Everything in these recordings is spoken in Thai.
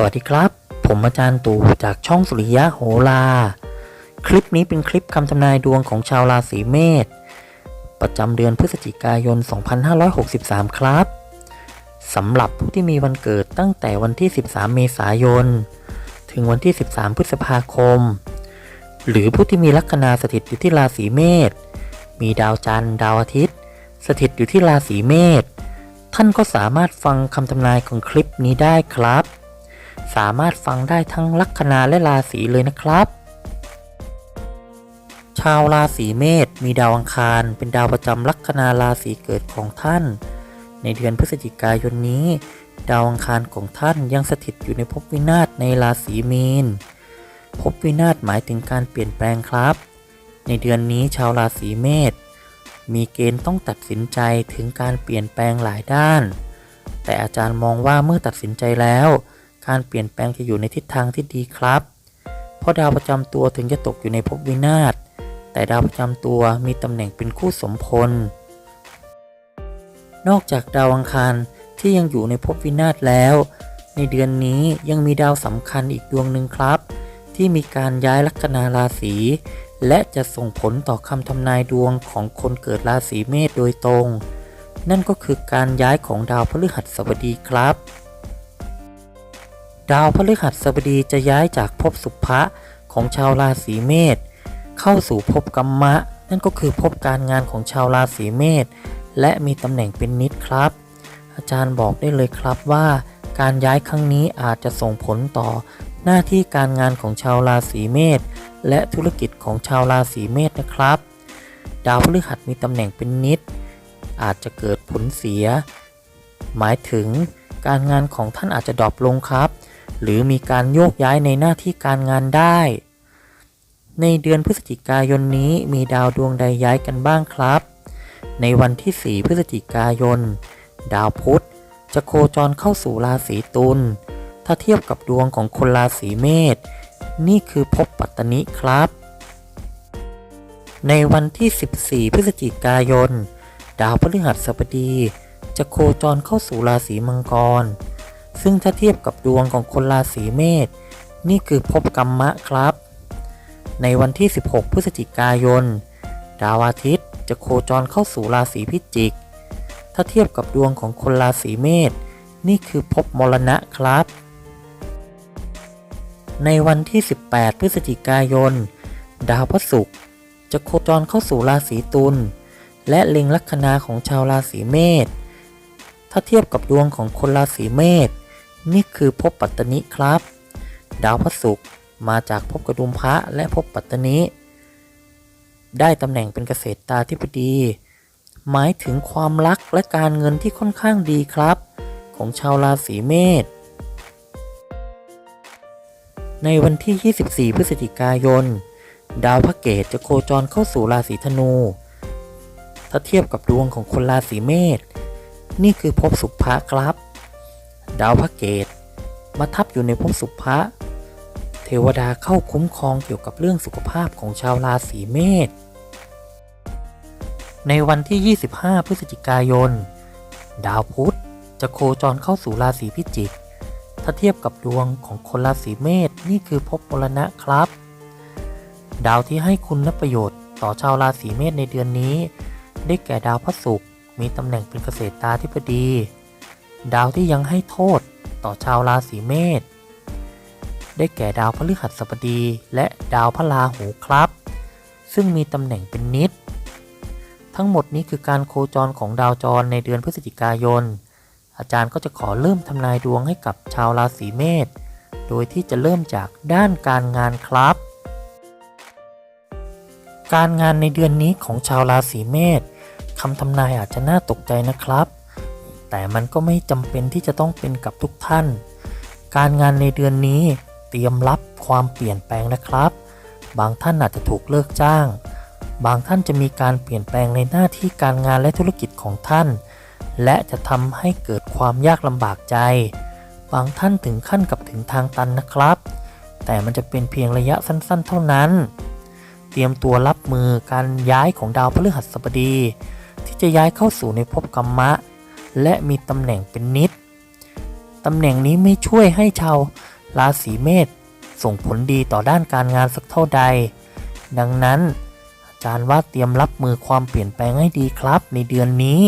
สวัสดีครับ ผมอาจารย์ตู่จากช่องสุริยะโหราคลิปนี้เป็นคลิปคำทำนายดวงของชาวราศีเมษประจำเดือนพฤศจิกายน 2563 ครับสำหรับผู้ที่มีวันเกิดตั้งแต่วันที่ 13 เมษายน ถึงวันที่ 13 พฤษภาคม หรือผู้ที่มีลัคนาสถิตอยู่ที่ราศีเมษมีดาวจันทร์ดาวอาทิตย์ สถิตอยู่ที่ราศีเมษท่านก็สามารถฟังคำทำนายของคลิปนี้ได้ครับ สามารถฟังได้ทั้งลัคนาและราศีเลยนะครับ ชาวราศีเมษมีดาวอังคาร เป็นดาวประจำลัคนาราศีเกิดของท่าน ในเดือนพฤศจิกายนนี้ ดาวอังคารของท่านยังสถิตอยู่ในภพวินาศในราศีมีนภพวินาศหมายถึงการเปลี่ยนแปลงครับ ในเดือนนี้ชาวราศีเมษมีเกณฑ์ต้องตัดสินใจถึงการเปลี่ยนแปลงหลายด้าน แต่อาจารย์มองว่าเมื่อตัดสินใจแล้ว การเปลี่ยนแปลงจะอยู่ในทิศทางที่ดีครับ เพราะดาวประจำตัวถึงจะตกอยู่ในภพวินาศ แต่ดาวประจำตัวมีตำแหน่งเป็นคู่สมพล นอกจากดาวอังคารที่ยังอยู่ในภพวินาศแล้ว ในเดือนนี้ยังมีดาวสำคัญอีกดวงหนึ่งครับ ที่มีการย้ายลัคนาราศีและจะส่งผลต่อคำทำนายดวงของคนเกิดราศีเมษโดยตรง นั่นก็คือการย้ายของดาวพฤหัสบดีครับ ดาวพฤหัสบดีจะย้ายจากภพสุภะของชาวราศีเมษเข้าสู่ภพกัมมะ นั่นก็คือภพการงานของชาวราศีเมษและมีตำแหน่งเป็นนิดครับ อาจารย์บอกได้เลยครับว่า การย้ายครั้งนี้อาจจะส่งผลต่อ หน้าที่การงานของชาวราศีเมษและธุรกิจของชาวราศีเมษนะครับ ดาวพฤหัสมีตำแหน่งเป็นนิด อาจจะเกิดผลเสีย หมายถึงการงานของท่านอาจจะดรอปลงครับ หรือมีการโยกย้ายในหน้าที่การงานได้ ในเดือนพฤศจิกายนนี้มีดาวดวงใดย้ายกันบ้างครับ ในวันที่ 4 พฤศจิกายน ดาวพุธจะโคจรเข้าสู่ราศีตุล ถ้าเทียบกับดวงของคนราศีเมษ นี่คือภพปัตตนิครับ ในวันที่ 14 พฤศจิกายน ดาวพฤหัสบดี จะโคจรเข้าสู่ราศีมังกร ซึ่งถ้าเทียบกับดวงของคนราศีเมษนี่คือภพกรรมะครับ ในวันที่ 16 พฤศจิกายน ดาวอาทิตย์จะโคจรเข้าสู่ราศีพิจิก ถ้าเทียบกับดวงของคนราศีเมษนี่คือภพมรณะครับ ในวันที่ 18 พฤศจิกายน ดาวพระศุกร์จะโคจรเข้าสู่ราศีตุลและเล็งลัคนาของชาวราศีเมษ ถ้าเทียบกับดวงของคนราศีเมษ นี่คือภพปัตตนิครับ ดาวพระศุกร์มาจากภพกระดุมพระและภพปัตตนิได้ตำแหน่งเป็นเกษตรตาธิบดี หมายถึงความรักและการเงินที่ค่อนข้างดีครับ ของชาวราศีเมษในวันที่ 24 พฤศจิกายน ดาวพระเกตจะโคจรเข้าสู่ราศีธนู ถ้าเทียบกับดวงของคนราศีเมษ นี่คือภพสุภะครับ ดาวพระเกตมาทับอยู่ในภพสุภะเทวดาเข้าคุ้มครองเกี่ยวกับเรื่องสุขภาพของชาวราศีเมษ ในวันที่ 25 พฤศจิกายน ดาวพุธจะโคจรเข้าสู่ราศีพิจิก ถ้าเทียบกับดวงของคนราศีเมษนี่คือภพมรณะครับ ดาวที่ให้คุณนประโยชน์ต่อชาวราศีเมษในเดือนนี้ ได้แก่ดาวพระศุกร์มีตำแหน่งเป็นเกษตราธิบดี ดาวที่ยังให้โทษต่อชาวราศีเมษได้แก่ดาวพฤหัสบดีและดาวพระราหูครับ ซึ่งมีตำแหน่งเป็นนิด ทั้งหมดนี้คือการโคจรของดาวจรในเดือนพฤศจิกายน อาจารย์ก็จะขอเริ่มทำนายดวงให้กับชาวราศีเมษโดยที่จะเริ่มจากด้านการงานครับ การงานในเดือนนี้ของชาวราศีเมษคำทำนายอาจจะน่าตกใจนะครับ แต่มันก็ไม่จำเป็นที่จะต้องเป็นกับทุกท่าน การงานในเดือนนี้เตรียมรับความเปลี่ยนแปลงนะครับ บางท่านอาจจะถูกเลิกจ้าง บางท่านจะมีการเปลี่ยนแปลงในหน้าที่การงานและธุรกิจของท่าน และจะทำให้เกิดความยากลำบากใจ บางท่านถึงขั้นกับถึงทางตันนะครับ แต่มันจะเป็นเพียงระยะสั้น ๆ เท่านั้น เตรียมตัวรับมือการย้ายของดาวพฤหัสบดี ที่จะย้ายเข้าสู่ในภพกรรมะ และมีตำแหน่งเป็นนิด ตำแหน่งนี้ไม่ช่วยให้ชาวราศีเมษส่งผลดีต่อด้านการงานสักเท่าใด ดังนั้น อาจารย์ว่าเตรียมรับมือความเปลี่ยนแปลงให้ดีครับ ในเดือนนี้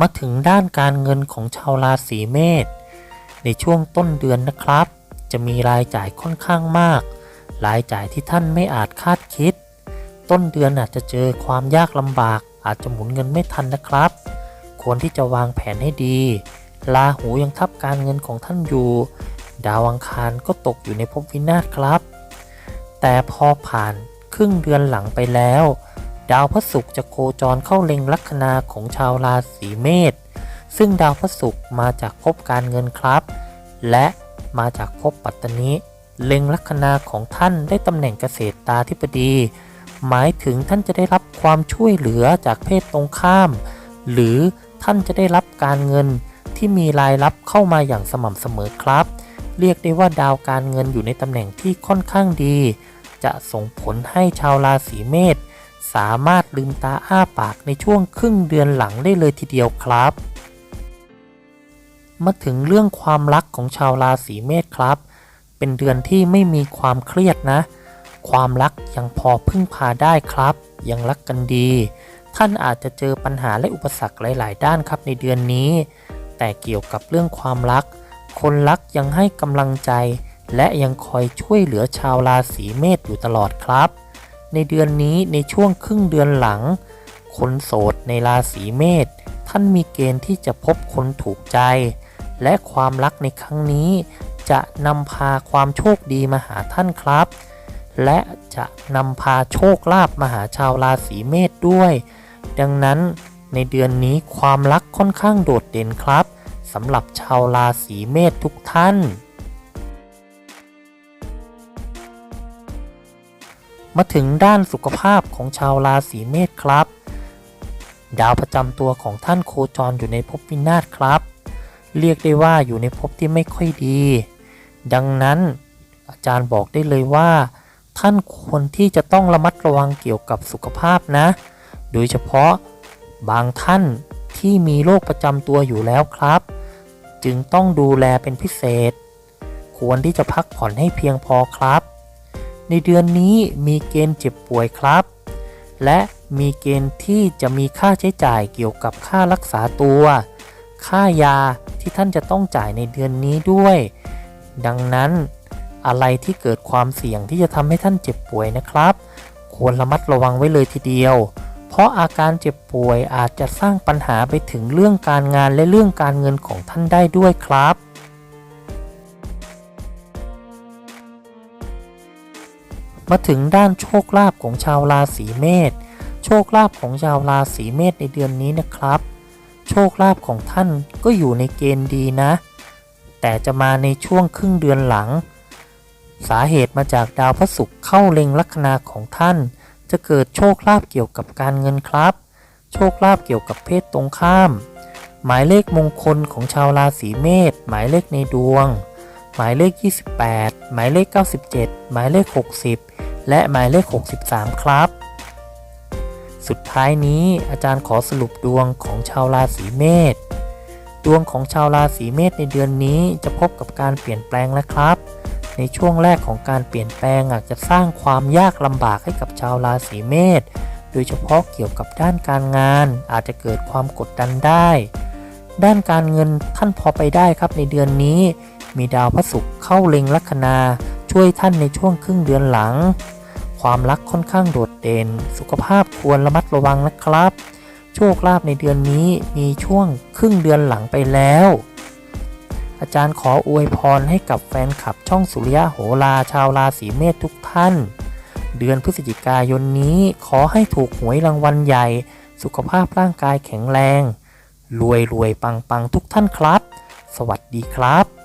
มาถึงด้านการเงินของชาวราศีเมษในช่วงต้นเดือนนะครับ จะมีรายจ่ายค่อนข้างมาก รายจ่ายที่ท่านไม่อาจคาดคิด ต้นเดือนอาจจะเจอความยากลำบาก อาจจะหมุนเงินไม่ทันนะครับ ควรที่จะวางแผนให้ดี ลาหูยังทับการเงินของท่านอยู่ ดาวอังคารก็ตกอยู่ในภพวินาศครับ แต่พอผ่านครึ่งเดือนหลังไปแล้ว ดาวพระศุกร์จะโคจรเข้าเล็งลัคนาของชาวราศีเมษ ซึ่งดาวพระศุกร์มาจากภพการเงินครับ และมาจากภพปัตตนิเล็งลัคนาของท่านได้ตำแหน่งเกษตรตาธิปดี หมายถึงท่านจะได้รับความช่วยเหลือจากเพศตรงข้าม หรือท่านจะได้รับการเงินที่มีรายรับเข้ามาอย่างสม่ำเสมอครับ เรียกได้ว่าดาวการเงินอยู่ในตำแหน่งที่ค่อนข้างดี จะส่งผลให้ชาวราศีเมษสามารถลืมตาอ้าปากในช่วงครึ่งเดือนหลังได้เลยทีเดียวครับ มาถึงเรื่องความรักของชาวราศีเมษครับ เป็นเดือนที่ไม่มีความเครียดนะ ความรักยังพอพึ่งพาได้ครับ ยังรักกันดี ท่านอาจจะเจอปัญหาและอุปสรรคหลาย ๆ ด้านครับในเดือนนี้ แต่เกี่ยวกับเรื่องความรัก คนรักยังให้กำลังใจ และยังคอยช่วยเหลือชาวราศีเมษอยู่ตลอดครับ ในเดือนนี้ในช่วงครึ่งเดือนหลัง คนโสดในราศีเมษท่านมีเกณฑ์ที่จะพบคนถูกใจ และความรักในครั้งนี้จะนำพาความโชคดีมาหาท่านครับ และจะนำพาโชคลาภมาหาชาวราศีเมษด้วย ดังนั้นในเดือนนี้ความรักค่อนข้างโดดเด่นครับสำหรับชาวราศีเมษทุกท่าน มาถึงด้านสุขภาพของชาวราศีเมษครับ ดาวประจำตัวของท่านโคจรอยู่ในภพวินาศครับ เรียกได้ว่าอยู่ในภพที่ไม่ค่อยดี ดังนั้นอาจารย์บอกได้เลยว่า ท่านควรที่จะต้องระมัดระวังเกี่ยวกับสุขภาพนะ โดยเฉพาะบางท่านที่มีโรคประจำตัวอยู่แล้วครับ จึงต้องดูแลเป็นพิเศษ ควรที่จะพักผ่อนให้เพียงพอครับ ในเดือนนี้มีเกณฑ์เจ็บป่วยครับ และมีเกณฑ์ที่จะมีค่าใช้จ่ายเกี่ยวกับค่ารักษาตัว ค่ายาที่ท่านจะต้องจ่ายในเดือนนี้ด้วย ดังนั้น อะไรที่เกิดความเสี่ยงที่จะทำให้ท่านเจ็บป่วยนะครับ ควรระมัดระวังไว้เลยทีเดียว เพราะอาการเจ็บป่วยอาจจะสร้างปัญหาไปถึงเรื่องการงานและเรื่องการเงินของท่านได้ด้วยครับ มาถึงด้านโชคลาภของชาวราศีเมษโชคลาภของชาวราศีเมษในเดือนนี้นะครับ โชคลาภของท่านก็อยู่ในเกณฑ์ดีนะ แต่จะมาในช่วงครึ่งเดือนหลัง สาเหตุมาจากดาวพระศุกร์เข้าเล็งลัคนาของท่าน จะเกิดโชคลาภเกี่ยวกับการเงินครับ โชคลาภเกี่ยวกับเพศตรงข้าม หมายเลขมงคลของชาวราศีเมษหมายเลขในดวง หมายเลข 28 หมายเลข 97 หมายเลข 60 และหมายเลข 63 ครับ สุดท้ายนี้อาจารย์ขอสรุปดวงของชาวราศีเมษดวงของชาวราศีเมษในเดือนนี้จะพบกับการเปลี่ยนแปลงแล้วครับ ในช่วงแรกของการเปลี่ยนแปลงอาจจะสร้างความยากลำบากให้กับชาวราศีเมษโดยเฉพาะเกี่ยวกับด้านการงาน อาจจะเกิดความกดดันได้ ด้านการเงินท่านพอไปได้ครับในเดือนนี้ มีดาวพระศุกร์เข้าเล็งลัคนา ช่วยท่านในช่วงครึ่งเดือนหลัง ความรักค่อนข้างโดดเด่น สุขภาพควรระมัดระวังนะครับ โชคลาภในเดือนนี้มีช่วงครึ่งเดือนหลังไปแล้ว อาจารย์ขออวยพรให้กับแฟนคลับช่องสุริยะโหราชาวราศีเมษทุกท่าน เดือนพฤศจิกายนนี้ขอให้ถูกหวยรางวัลใหญ่ สุขภาพร่างกายแข็งแรง รวยรวยปังปังทุกท่านครับ สวัสดีครับ